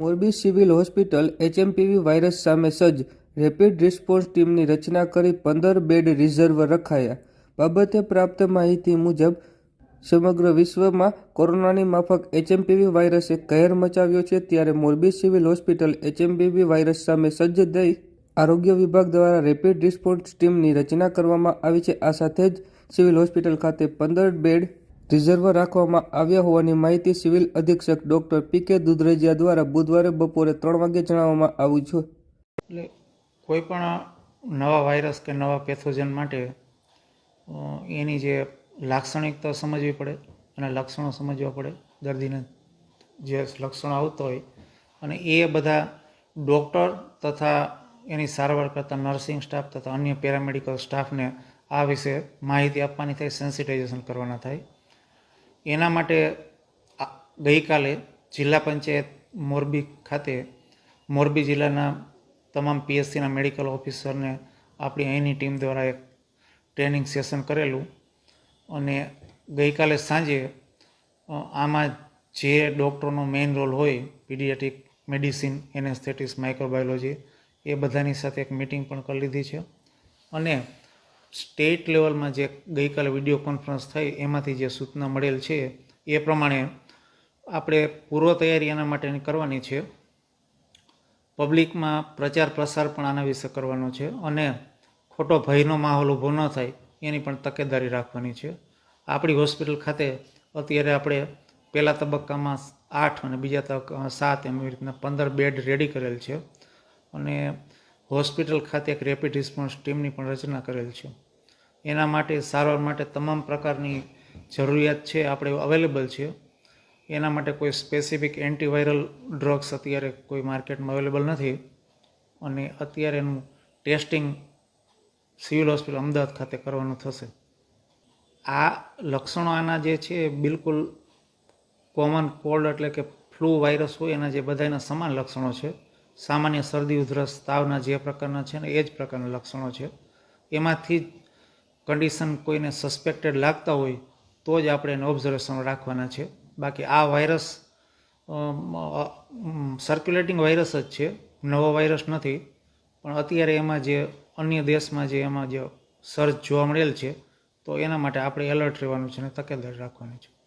Morbi civil hospital HMPV virus સામે સજ્જ, rapid response ટીમની રચના કરી પંદર બેડ રિઝર્વ રખાયા. બાબતે પ્રાપ્ત માહિતી મુજબ, સમગ્ર વિશ્વમાં કોરોનાની માફક એચએમપીવી વાયરસે કહેર મચાવ્યો છે ત્યારે Morbi civil hospital HMPV virus સામે સજ્જ દઈ આરોગ્ય વિભાગ દ્વારા રેપિડ રિસ્પોન્સ ટીમની રચના કરવામાં આવી છે. આ સાથે જ સિવિલ હોસ્પિટલ ખાતે પંદર બેડ રિઝર્વ રાખવામાં આવ્યા હોવાની માહિતી સિવિલ અધિક્ષક ડોક્ટર પી કે દુધરેજિયા દ્વારા બુધવારે બપોરે ત્રણ વાગે જણાવવામાં આવ્યું છે. એટલે કોઈ પણ નવા વાયરસ કે નવા પેથોજન માટે એની જે લાક્ષણિકતા સમજવી પડે અને લક્ષણો સમજવા પડે. દર્દીને જે લક્ષણો આવતા હોય અને એ બધા ડૉક્ટર તથા એની સારવાર કરતા નર્સિંગ સ્ટાફ તથા અન્ય પેરામેડિકલ સ્ટાફને આ વિશે માહિતી આપવાની થાય, સેન્સિટાઇઝેશન કરવાના થાય. એના માટે ગઈકાલે જિલ્લા પંચાયત મોરબી ખાતે મોરબી જિલ્લાના તમામ પીએસસીના મેડિકલ ઓફિસરને આપણી અહીંની ટીમ દ્વારા એક ટ્રેનિંગ સેશન કરેલું. અને ગઈકાલે સાંજે આમાં જે ડૉક્ટરનો મેઇન રોલ હોય પીડિયાટિક મેડિસિન એનેસ્થેટિક્સ માઇક્રોબાયોલોજી, એ બધાની સાથે એક મિટિંગ પણ કરી લીધી છે. અને સ્ટેટ લેવલમાં જે ગઈકાલે વીડિયો કોન્ફરન્સ થઈ, એમાંથી જે સૂચના મળેલ છે, એ પ્રમાણે આપણે પૂર્વ તૈયારી એના માટેની કરવાની છે. પબ્લિકમાં પ્રચાર પ્રસાર પણ આના વિશે કરવાનો છે અને ખોટો ભયનો માહોલ ઊભો ન થાય, એની પણ તકેદારી રાખવાની છે. આપણી હોસ્પિટલ ખાતે અત્યારે આપણે પહેલા તબક્કામાં આઠ અને બીજા તબક્કામાં સાત એમ રીતના પંદર બેડ રેડી કરેલ છે. અને હોસ્પિટલ ખાતે એક રેપિડ રિસ્પોન્સ ટીમની પણ રચના કરેલ છે. એના માટે, સારવાર માટે તમામ પ્રકારની જરૂરિયાત છે, આપણે અવેલેબલ છે. એના માટે કોઈ સ્પેસિફિક એન્ટીવાયરલ ડ્રગ્સ અત્યારે કોઈ માર્કેટમાં અવેલેબલ નથી. અને અત્યારે એનું ટેસ્ટિંગ સિવિલ હોસ્પિટલ અમદાવાદ ખાતે કરવાનું થશે. આ લક્ષણો આના જે છે બિલકુલ કોમન કોલ્ડ એટલે કે ફ્લૂ વાયરસ હોય, એના જે બધાના સમાન લક્ષણો છે. સામાન્ય શરદી, ઉધરસ, તાવના જે પ્રકારના છે ને એ જ પ્રકારના લક્ષણો છે. એમાંથી કન્ડિશન કોઈને સસ્પેક્ટેડ લાગતા હોય તો જ આપણે એને ઓબ્ઝર્વેશન રાખવાના છે. બાકી આ વાયરસ સર્ક્યુલેટિંગ વાયરસ જ છે. નવો વાયરસ નથી. પણ અત્યારે એમાં જે અન્ય દેશમાં જે એમાં જે સર્ચ જોવા મળેલ છે, તો એના માટે આપણે એલર્ટ રહેવાનું છે અને તકેદારી રાખવાની છે.